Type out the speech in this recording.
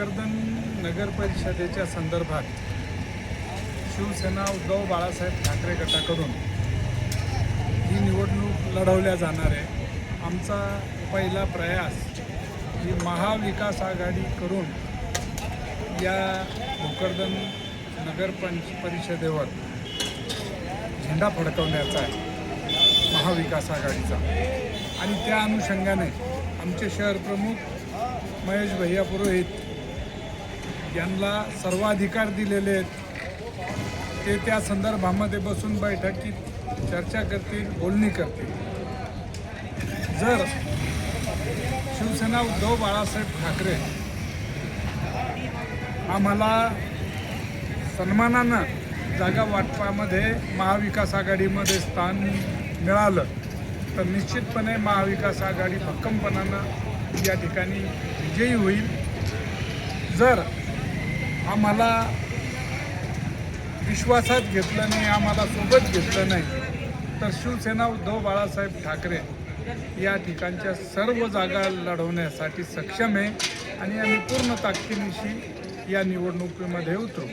भोकरदन नगर परिषदेच्या संदर्भात शिवसेना उद्धव बाळासाहेब ठाकरे गटाकडून ही निवडणूक लढवल्या जाणार आहे. आमचा पहिला प्रयास ही महाविकास आघाडी करून या भोकरदन नगरपंच परिषदेवर झेंडा फडकवण्याचा आहे. महाविकास आघाडीचा. आणि त्या अनुषंगाने आमचे शहर प्रमुख महेश भैया पुरोहित यांना सर्वाधिकार दिलेले आहेत. ते त्या संदर्भामध्ये बसून बैठकीत चर्चा करतील बोलणी करतील. जर शिवसेना उद्धव बाळासाहेब ठाकरे आम्हाला सन्मानानं जागा वाटपामध्ये महाविकास आघाडीमध्ये स्थान मिळालं तर निश्चितपणे महाविकास आघाडी भक्कमपणानं या ठिकाणी विजयी होईल. जर आम्हाला विश्वासात घेतलं नाही आम्हाला सोबत घेतलं नाही. तर शिवसेना उद्धव बाळासाहेब ठाकरे या ठिकाणच्या सर्व जागा लढवण्यासाठी सक्षम आहे आणि आम्ही पूर्ण ताकदीनिशी या निवडणुकीमध्ये उतरू.